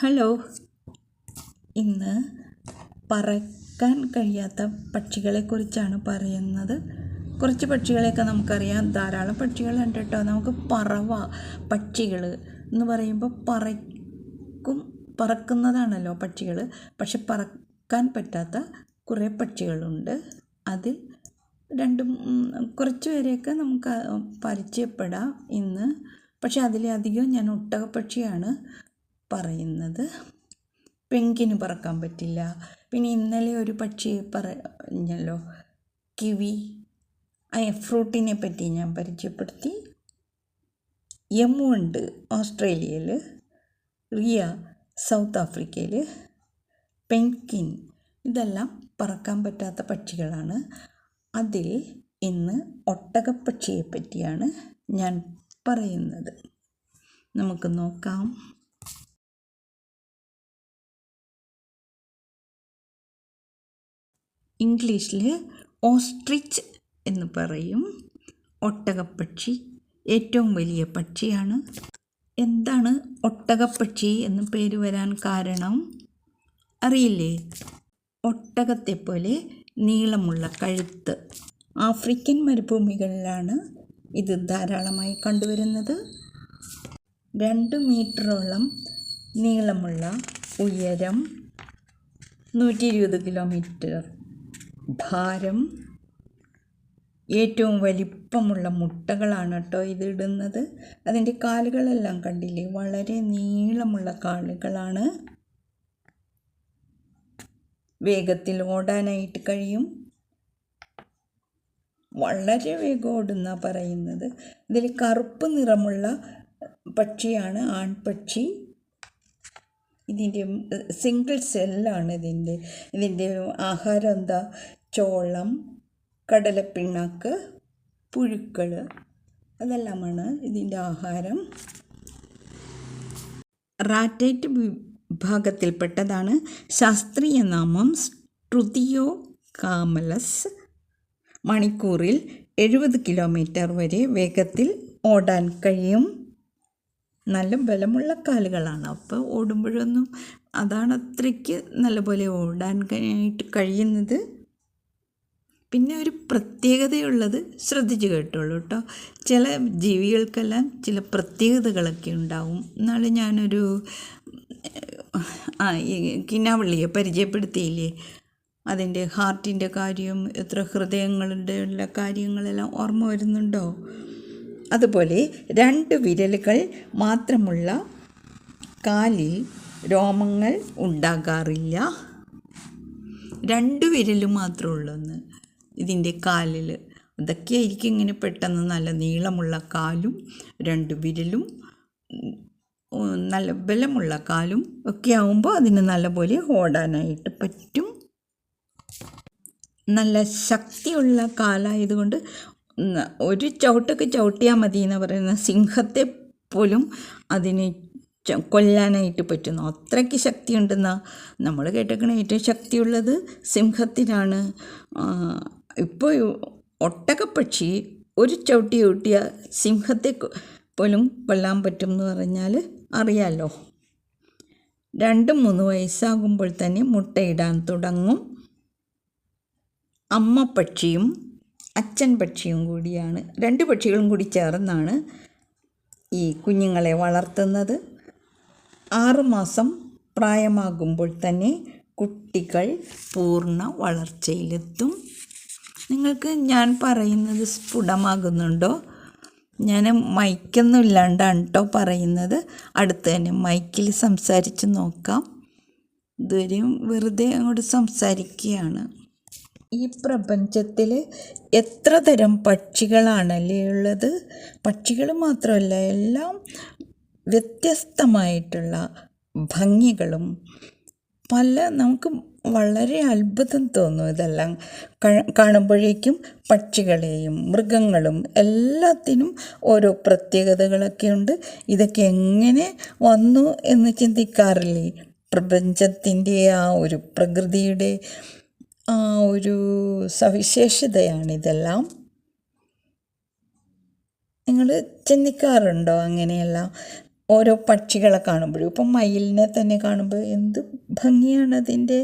Hello. ഇന്ന് പറക്കാൻ കഴിയാത്ത പക്ഷികളെക്കുറിച്ചാണ് പറയുന്നത്. കുറച്ച് പക്ഷികളെയൊക്കെ നമുക്കറിയാം. ധാരാളം പക്ഷികളുണ്ട് കേട്ടോ. നമുക്ക് പറവ പക്ഷികൾ എന്ന് പറയുമ്പോൾ പറക്കും പറക്കുന്നതാണല്ലോ പക്ഷികൾ. പക്ഷെ പറക്കാൻ പറ്റാത്ത കുറേ പക്ഷികളുണ്ട്. അതിൽ രണ്ടും കുറച്ച് പേരെയൊക്കെ നമുക്ക് പരിചയപ്പെടാം ഇന്ന്. പക്ഷെ അതിലധികം ഞാൻ ഒട്ടകപ്പക്ഷിയാണ് പറയുന്നത്. പെങ്കിന് പറക്കാൻ പറ്റില്ല. പിന്നെ ഇന്നലെ ഒരു പക്ഷി പറഞ്ഞല്ലോ കിവി ഫ്രൂട്ടിനെ പറ്റി ഞാൻ പരിചയപ്പെടുത്തി. യമു ഉണ്ട് ഓസ്ട്രേലിയയിൽ റിയ സൗത്ത് ആഫ്രിക്കയിൽ പെൻകിൻ ഇതെല്ലാം പറക്കാൻ പറ്റാത്ത പക്ഷികളാണ്. അതിൽ ഇന്ന് ഒട്ടകപ്പക്ഷിയെ പറ്റിയാണ് ഞാൻ പറയുന്നത്. നമുക്ക് നോക്കാം. ഇംഗ്ലീഷിൽ ഓസ്ട്രിച്ച് എന്ന് പറയും. ഒട്ടകപ്പക്ഷി. ഏറ്റവും വലിയ പക്ഷിയാണ്. എന്താണ് ഒട്ടകപ്പക്ഷി എന്ന് പേര് വരാൻ കാരണം? അറിയില്ലേ? ഒട്ടകത്തെപ്പോലെ നീളമുള്ള കഴുത്ത്. ആഫ്രിക്കൻ മരുഭൂമികളിലാണ് ഇത് ധാരാളമായി കണ്ടുവരുന്നത്. രണ്ട് മീറ്ററോളം നീളമുള്ള ഉയരം നൂറ്റി ഇരുപത് കിലോമീറ്റർ ഭാരം ഏറ്റവും വലിപ്പമുള്ള മുട്ടകളാണ് കേട്ടോ ഇതിടുന്നത് അതിന്റെ കാലുകളെല്ലാം കണ്ടില്ലേ? വളരെ നീളമുള്ള കാലുകളാണ്. വേഗത്തിൽ ഓടാനായിട്ട് കഴിയും. വളരെ വേഗം ഓടുന്ന പറയുന്നത്. ഇതിൽ കറുപ്പ് നിറമുള്ള പക്ഷിയാണ് ആൺപക്ഷി. ഇതിന്റെ സിംഗിൾ സെല്ലാണ് ഇതിന്റെ. ഇതിന്റെ ആഹാരം എന്താ? ചോളം കടലപ്പിണ്ണാക്ക് പുഴുക്കൾ. അതെല്ലാമാണ് ഇതിന്റെ ആഹാരം. റാറ്റൈറ്റ് വിഭാഗത്തിൽപ്പെട്ടതാണ് ശാസ്ത്രീയ നാമം സ്ട്രുതിയോ കാമലസ്. മണിക്കൂറിൽ എഴുപത് കിലോമീറ്റർ വരെ വേഗത്തിൽ ഓടാൻ കഴിയും. നല്ല ബലമുള്ള കാലുകളാണ് അപ്പോൾ ഓടുമ്പോഴൊന്നും അതാണ് അത്രയ്ക്ക് നല്ലപോലെ ഓടാൻ കഴിയുന്നത്. പിന്നെ ഒരു പ്രത്യേകതയുള്ളത് ശ്രദ്ധിച്ച് കേട്ടോളൂ കേട്ടോ. ചില ജീവികൾക്കെല്ലാം ചില പ്രത്യേകതകളൊക്കെ ഉണ്ടാവും. എന്നാലും ഞാനൊരു ആ ഈ കിനാവള്ളിയെ പരിചയപ്പെടുത്തിയില്ലേ? അതിന്റെ ഹാർട്ടിന്റെ കാര്യം എത്ര ഹൃദയങ്ങളുടെ ഉള്ള കാര്യങ്ങളെല്ലാം ഓർമ്മ വരുന്നുണ്ടോ? അതുപോലെ രണ്ട് വിരലുകൾ മാത്രമുള്ള കാലിൽ രോമങ്ങൾ ഉണ്ടാകാറില്ല. രണ്ട് വിരൽ മാത്രമേ ഉള്ളൂന്ന്. ഇതിന്റെ കാലിൽ അതൊക്കെയായിരിക്കും ഇങ്ങനെ പെട്ടെന്ന് നല്ല നീളമുള്ള കാലും രണ്ട് വിരലും നല്ല ബലമുള്ള കാലും ഒക്കെ ആകുമ്പോൾ അതിന് നല്ലപോലെ ഓടാനായിട്ട് പറ്റും. നല്ല ശക്തിയുള്ള കാലായതുകൊണ്ട് ഒരു ചവിട്ടൊക്കെ ചവിട്ടിയാൽ മതി എന്ന് പറയുന്ന സിംഹത്തെ പോലും അതിന് കൊല്ലാനായിട്ട് പറ്റുന്നു. അത്രയ്ക്ക് ശക്തിയുണ്ടെന്ന നമ്മൾ കേട്ടേക്കണ ഏറ്റവും ശക്തിയുള്ളത് സിംഹത്തിനാണ്. ഇപ്പോൾ ഒട്ടകപ്പക്ഷി ഒരു ചവിട്ടി ചവിട്ടിയ സിംഹത്തെ പോലും കൊല്ലാൻ പറ്റും എന്ന് പറഞ്ഞാൽ അറിയാലോ. രണ്ട് മൂന്ന് വയസ്സാകുമ്പോൾ തന്നെ മുട്ടയിടാൻ തുടങ്ങും. അമ്മ പക്ഷിയും അച്ഛൻ പക്ഷിയും കൂടിയാണ്. രണ്ട് പക്ഷികളും കൂടി ചേർന്നാണ് ഈ കുഞ്ഞുങ്ങളെ വളർത്തുന്നത്. ആറുമാസം പ്രായമാകുമ്പോൾ തന്നെ കുട്ടികൾ പൂർണ വളർച്ചയിലെത്തും. നിങ്ങൾക്ക് ഞാൻ പറയുന്നത് സ്ഫുടമാകുന്നുണ്ടോ? ഞാൻ മൈക്കൊന്നും ഇല്ലാണ്ടാണ് കേട്ടോ പറയുന്നത്. അടുത്ത് തന്നെ മൈക്കിൽ സംസാരിച്ച് നോക്കാം. ഇതുവരെയും വെറുതെ അങ്ങോട്ട് സംസാരിക്കുകയാണ്. ഈ പ്രപഞ്ചത്തിൽ എത്ര തരം പക്ഷികളാണല്ലേ ഉള്ളത്? പക്ഷികൾ മാത്രമല്ല എല്ലാം വ്യത്യസ്തമായിട്ടുള്ള ഭംഗികളും പല നമുക്ക് വളരെ അത്ഭുതം തോന്നും ഇതെല്ലാം. കാണുമ്പോഴേക്കും പക്ഷികളെയും മൃഗങ്ങളും എല്ലാത്തിനും ഓരോ പ്രത്യേകതകളൊക്കെ ഉണ്ട്. ഇതൊക്കെ എങ്ങനെ വന്നു എന്ന് ചിന്തിക്കാറില്ലേ? പ്രപഞ്ചത്തിന്റെ ആ ഒരു പ്രകൃതിയുടെ ആ ഒരു സവിശേഷതയാണിതെല്ലാം നിങ്ങൾ ചിന്തിക്കാറുണ്ടോ അങ്ങനെയെല്ലാം? ഓരോ പക്ഷികളെ കാണുമ്പോഴും. ഇപ്പം മയിലിനെ തന്നെ കാണുമ്പോൾ എന്ത് ഭംഗിയാണ് അതിന്റെ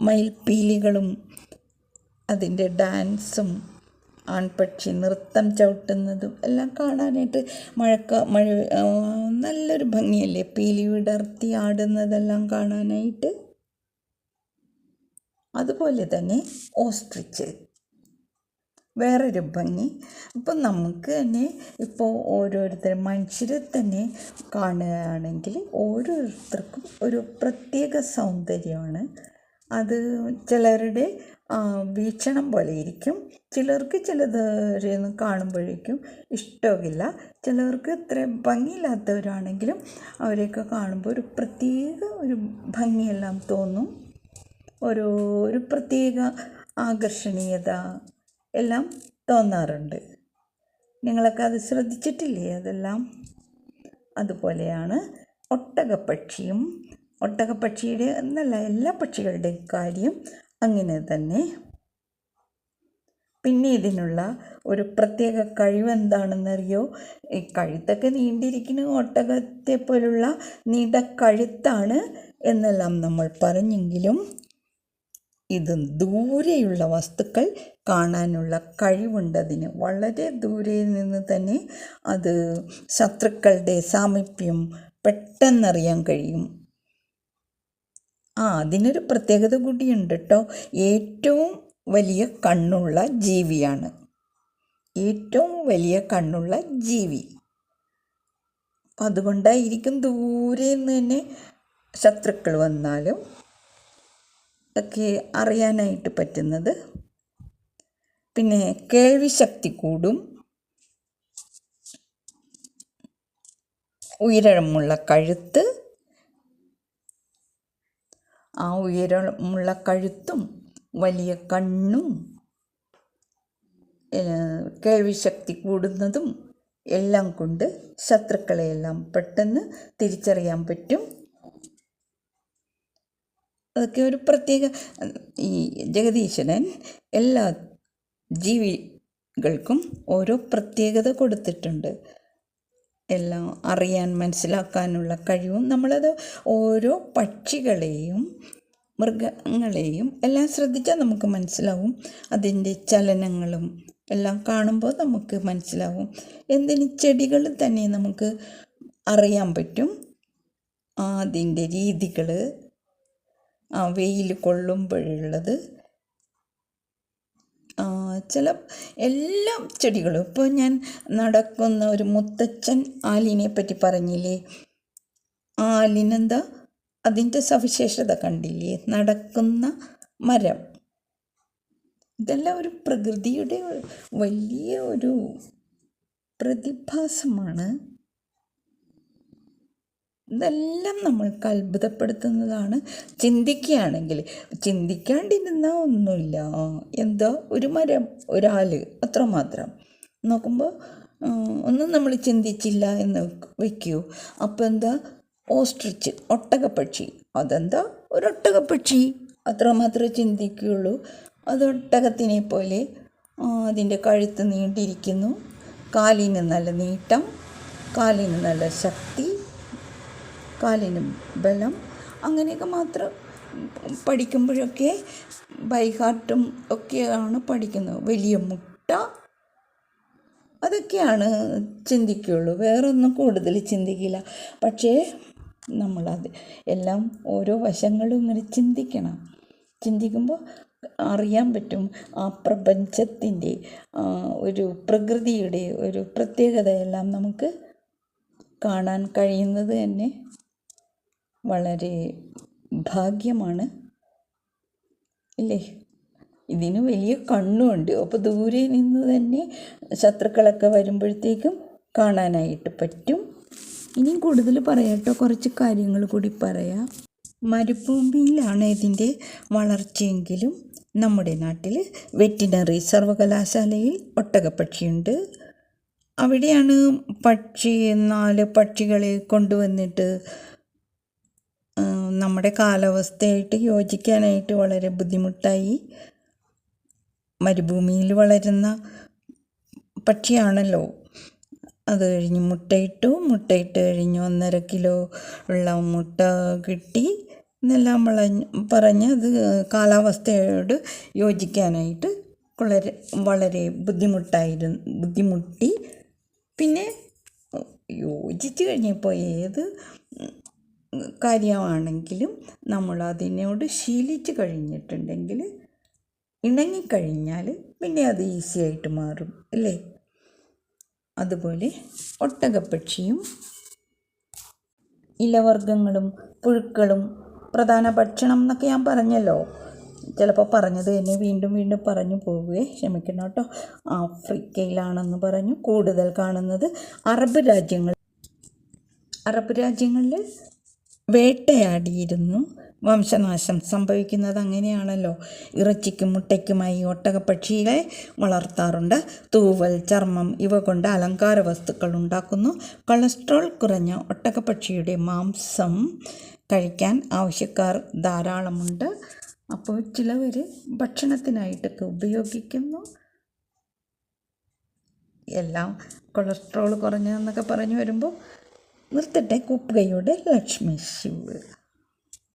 മയിൽപ്പീലികളും അതിന്റെ ഡാൻസും ആൺപക്ഷി നൃത്തം ചവിട്ടുന്നതും എല്ലാം കാണാനായിട്ട് മഴക്ക മഴ നല്ലൊരു ഭംഗിയല്ലേ? പീലി വിടർത്തി ആടുന്നതെല്ലാം കാണാനായിട്ട്. അതുപോലെ തന്നെ ഓസ്ട്രിച്ച്. വേറൊരു ഭംഗി. അപ്പം നമുക്ക് തന്നെ ഇപ്പോൾ ഓരോരുത്തർ മനുഷ്യരെ തന്നെ കാണുകയാണെങ്കിൽ ഓരോരുത്തർക്കും ഒരു പ്രത്യേക സൗന്ദര്യമാണ്. അത് ചിലരുടെ വീക്ഷണം പോലെ ഇരിക്കും. ചിലർക്ക് ചിലത് കാണുമ്പോഴേക്കും ഇഷ്ടമില്ല ചിലർക്ക് ഇത്ര ഭംഗിയില്ലാത്തവരാണെങ്കിലും അവരെയൊക്കെ കാണുമ്പോൾ ഒരു പ്രത്യേക ഒരു ഭംഗിയെല്ലാം തോന്നും. ഒരു ഒരു പ്രത്യേക ആകർഷണീയത എല്ലാം തോന്നാറുണ്ട്. നിങ്ങളൊക്കെ അത് ശ്രദ്ധിച്ചിട്ടില്ലേ? അതെല്ലാം അതുപോലെയാണ് ഒട്ടകപ്പക്ഷിയും. ഒട്ടകപ്പക്ഷിയുടെ എന്നല്ല എല്ലാ പക്ഷികളുടെയും കാര്യം അങ്ങനെ തന്നെ. പിന്നെ ഇതിനുള്ള ഒരു പ്രത്യേക കഴിവ് എന്താണെന്നറിയോ? ഈ കഴുത്തൊക്കെ നീണ്ടിരിക്കുന്ന ഒട്ടകത്തെ പോലുള്ള നീണ്ട കഴുത്താണ് എന്നെല്ലാം നമ്മൾ പറഞ്ഞെങ്കിലും ഇത് ദൂരെയുള്ള വസ്തുക്കൾ കാണാനുള്ള കഴിവുണ്ടതിന്. വളരെ ദൂരെ നിന്ന് തന്നെ അത് ശത്രുക്കളുടെ സാമീപ്യം പെട്ടെന്നറിയാൻ കഴിയും. ആ അതിനൊരു പ്രത്യേകത കൂടിയുണ്ട് കേട്ടോ ഏറ്റവും വലിയ കണ്ണുള്ള ജീവിയാണ്. ഏറ്റവും വലിയ കണ്ണുള്ള ജീവി. അതുകൊണ്ടായിരിക്കും ദൂരെ നിന്ന് തന്നെ ശത്രുക്കൾ വന്നാലും ഒക്കെ അറിയാനായിട്ട് പറ്റുന്നത്. പിന്നെ കേൾവി ശക്തി കൂടും. ഉയരമുള്ള കഴുത്ത്. ആ ഉയരമുള്ള കഴുത്തും വലിയ കണ്ണും കേൾവിശക്തി കൂടുന്നതും എല്ലാം കൊണ്ട് ശത്രുക്കളെയെല്ലാം പെട്ടെന്ന് തിരിച്ചറിയാൻ പറ്റും. അതൊക്കെ ഒരു പ്രത്യേക ഈ ജഗദീശ്വരൻ എല്ലാ ജീവികൾക്കും ഓരോ പ്രത്യേകത കൊടുത്തിട്ടുണ്ട്. എല്ലാം അറിയാൻ മനസ്സിലാക്കാനുള്ള കഴിവും നമ്മളത് ഓരോ പക്ഷികളെയും മൃഗങ്ങളെയും എല്ലാം ശ്രദ്ധിച്ചാൽ നമുക്ക് മനസ്സിലാവും. അതിന്റെ ചലനങ്ങളും എല്ലാം കാണുമ്പോൾ നമുക്ക് മനസ്സിലാവും. എന്തിന് ചെടികൾ തന്നെ നമുക്ക് അറിയാൻ പറ്റും? അതിന്റെ രീതികൾ വെയിൽ കൊള്ളുമ്പോഴുള്ളത്. ചില എല്ലാ ചെടികളും ഇപ്പോൾ ഞാൻ നടക്കുന്ന ഒരു മുത്തച്ഛൻ ആലിനെ പറ്റി പറഞ്ഞില്ലേ? ആലിനെന്താ? അതിന്റെ സവിശേഷത കണ്ടില്ലേ? നടക്കുന്ന മരം. ഇതെല്ലാം ഒരു പ്രകൃതിയുടെ വലിയ ഒരു പ്രതിഭാസമാണ്. ഇതെല്ലാം നമ്മൾക്ക് അത്ഭുതപ്പെടുത്തുന്നതാണ്. ചിന്തിക്കുകയാണെങ്കിൽ ചിന്തിക്കാണ്ടിരുന്ന ഒന്നുമില്ല. എന്തോ ഒരു മരം ഒരാൾ അത്രമാത്രം. നോക്കുമ്പോൾ ഒന്നും നമ്മൾ ചിന്തിച്ചില്ല എന്ന് വയ്ക്കൂ. അപ്പോൾ എന്താ? ഓസ്ട്രിച്ച് ഒട്ടകപ്പക്ഷി. അതെന്താ? ഒരു ഒട്ടകപ്പക്ഷി അത്രമാത്രമേ ചിന്തിക്കുകയുള്ളൂ. അത് ഒട്ടകത്തിനെ പോലെ അതിന്റെ കഴുത്ത് നീണ്ടിരിക്കുന്നു. കാലിന് നല്ല നീട്ടം കാലിന് നല്ല ശക്തി. കാലിന് ബലം. അങ്ങനെയൊക്കെ മാത്രം പഠിക്കുമ്പോഴൊക്കെ ബൈഹാർട്ടും ഒക്കെയാണ് പഠിക്കുന്നത്. വലിയ മുട്ട. അതൊക്കെയാണ് ചിന്തിക്കുകയുള്ളൂ വേറൊന്നും കൂടുതൽ ചിന്തിക്കില്ല. പക്ഷേ നമ്മളത് എല്ലാം ഓരോ വശങ്ങളും ഇങ്ങനെ ചിന്തിക്കണം. ചിന്തിക്കുമ്പോൾ അറിയാൻ പറ്റും. ആ പ്രപഞ്ചത്തിന്റെ ഒരു പ്രകൃതിയുടെ ഒരു പ്രത്യേകതയെല്ലാം നമുക്ക് കാണാൻ കഴിയുന്നത് തന്നെ വളരെ ഭാഗ്യമാണ്. ഇല്ലേ? ഇതിന് വലിയ കണ്ണുമുണ്ട് അപ്പോൾ ദൂരെ നിന്ന് തന്നെ ശത്രുക്കളൊക്കെ വരുമ്പോഴത്തേക്കും കാണാനായിട്ട് പറ്റും. ഇനിയും കൂടുതൽ പറയാട്ടോ. കുറച്ച് കാര്യങ്ങൾ കൂടി പറയാം. മരുഭൂമിയിലാണ് ഇതിന്റെ വളർച്ചയെങ്കിലും നമ്മുടെ നാട്ടിൽ വെറ്റിനറി സർവകലാശാലയിൽ ഒട്ടകപ്പക്ഷിയുണ്ട്. അവിടെയാണ് പക്ഷി നാല് പക്ഷികളെ കൊണ്ടുവന്നിട്ട് നമ്മുടെ കാലാവസ്ഥയായിട്ട് യോജിക്കാനായിട്ട് വളരെ ബുദ്ധിമുട്ടായി. മരുഭൂമിയിൽ വളരുന്ന പക്ഷിയാണല്ലോ. അത് കഴിഞ്ഞ് മുട്ടയിട്ടു മുട്ടയിട്ട് കഴിഞ്ഞ് ഒന്നര കിലോ ഉള്ള മുട്ട കിട്ടി. എന്നെല്ലാം വളഞ്ഞ് പറഞ്ഞ് അത് കാലാവസ്ഥയോട് യോജിക്കാനായിട്ട് വളരെ വളരെ ബുദ്ധിമുട്ടായിരുന്നു ബുദ്ധിമുട്ടി. പിന്നെ യോജിച്ച് കഴിഞ്ഞപ്പോൾ ഏത് കാര്യമാണെങ്കിലും നമ്മൾ അതിനോട് ശീലിച്ച് കഴിഞ്ഞിട്ടുണ്ടെങ്കിൽ ഇണങ്ങിക്കഴിഞ്ഞാൽ പിന്നെ അത് ഈസി ആയിട്ട് മാറും അല്ലേ? അതുപോലെ ഒട്ടകപ്പക്ഷിയും ഇലവർഗങ്ങളും പുഴുക്കളും പ്രധാന ഭക്ഷണം എന്നൊക്കെ ഞാൻ പറഞ്ഞല്ലോ. ചിലപ്പോൾ പറഞ്ഞത് തന്നെ വീണ്ടും വീണ്ടും പറഞ്ഞു പോവുകയെ ക്ഷമിക്കണം കേട്ടോ. ആഫ്രിക്കയിലാണെന്ന് പറഞ്ഞു കൂടുതൽ കാണുന്നത് അറബ് രാജ്യങ്ങൾ. അറബ് രാജ്യങ്ങളിൽ വേട്ടയാടിയിരുന്നു. വംശനാശം സംഭവിക്കുന്നത് അങ്ങനെയാണല്ലോ. ഇറച്ചിക്കും മുട്ടയ്ക്കുമായി ഒട്ടകപ്പക്ഷികളെ വളർത്താറുണ്ട്. തൂവൽ ചർമ്മം ഇവ കൊണ്ട് അലങ്കാര വസ്തുക്കൾ ഉണ്ടാക്കുന്നു. കൊളസ്ട്രോൾ കുറഞ്ഞ ഒട്ടകപ്പക്ഷിയുടെ മാംസം കഴിക്കാൻ ആവശ്യക്കാർ ധാരാളമുണ്ട്. അപ്പോൾ ചിലവർ ഭക്ഷണത്തിനായിട്ടൊക്കെ ഉപയോഗിക്കുന്നു. എല്ലാം കൊളസ്ട്രോൾ കുറഞ്ഞതെന്നൊക്കെ പറഞ്ഞു വരുമ്പോൾ നിർത്തട്ടെ കൂപ്പുകയോടെ ലക്ഷ്മി ശിവ്